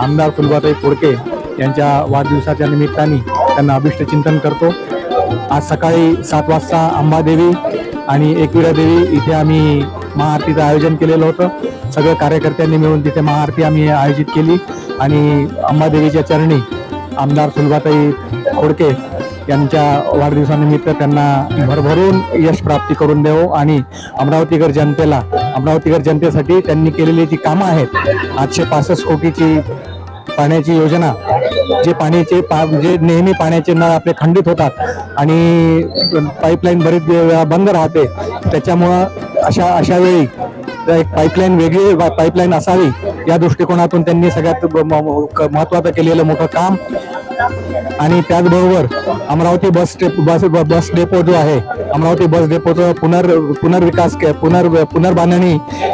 आमदार फुलबाताई फोडके यांच्या वाढदिवसाच्या निमित्ताने त्यांना अभिष्ट चिंतन करतो. आज सकाळी सात वाजता अंबादेवी आणि एकविरा देवी इथे आम्ही महाआरतीचं आयोजन केलेलं होतं. सगळ्या कार्यकर्त्यांनी मिळून तिथे महाआरती आम्ही आयोजित केली आणि अंबादेवीच्या चरणी आमदार फुलबाताई खोडके यांच्या वाढदिवसानिमित्त त्यांना भरभरून यश प्राप्ती करून देवो आणि अमरावतीकर जनतेला अमरावतीकर जनतेसाठी त्यांनी केलेली जी कामं आहेत आठशे पासष्ट कोटीची पाण्याची योजना जे पाण्याचे पा जे नेहमी पाण्याचे नळ आपले खंडित होतात आणि पाईपलाईन बरेच वेळा बंद राहते त्याच्यामुळं अशा अशा वेळी एक पाईपलाईन वेगळी पाईपलाईन असावी या दृष्टिकोनातून त्यांनी सगळ्यात महत्त्वाचं महत्वाचं केलेलं मोठं काम आणि त्याचबरोबर Amravati bus step bus bus depot जो आहे अमरावती बस डेपोचं पुनर् पुनर्विकास पुनर् पुनर्बांधणी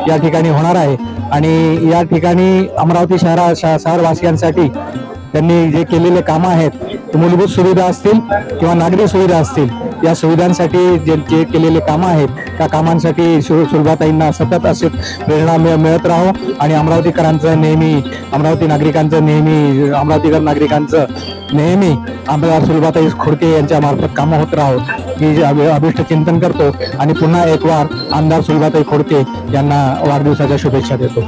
या ठिकाणी होणार आहे. आणि या ठिकाणी अमरावती शहरा श- शहरवासियांसाठी त्यांनी जे केलेले कामं आहेत मूलभूत सुविधा असतील किंवा नागरी सुविधा असतील या सुविधांसाठी जे जे केलेले कामं आहेत त्या कामांसाठी सु- सुलभाताईंना सतत असे प्रेरणा मिळ- मिळत राहो. आणि अमरावतीकरांचं नेहमी अमरावती नागरिकांचं नेहमी अमरावतीकर नागरिकांचं नेहमी आमदार सुलभाताई खोडके यांच्या मार्फत कामं होत राहो मी जे अभि- अभिष्ट चिंतन करतो आणि पुन्हा एक वार आमदार सुलभाताई खोडके यांना वाढदिवसाच्या शुभेच्छा देतो.